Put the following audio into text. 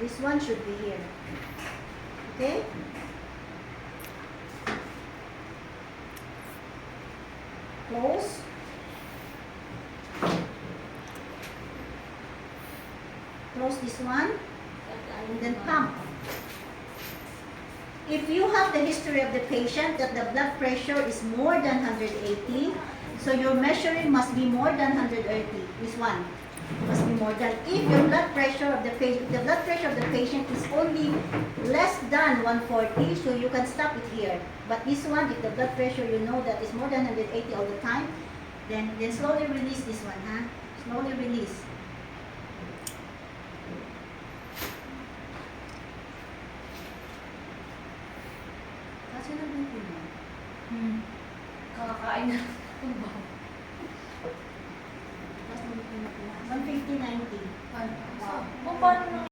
This one should be here. Okay? Close. Close this one and then pump. If you have the history of the patient that the blood pressure is more than 180, so your measuring must be more than 180. This one must be more than. If your blood pressure patient is only less than 140, so you can stop it here. But this one, if the blood pressure you know that is more than 180 all the time, then then slowly release this one, huh? Slowly release. Kasi na ba yun? Hmm. Kakakain na. Tapos nung pinapila. 150 na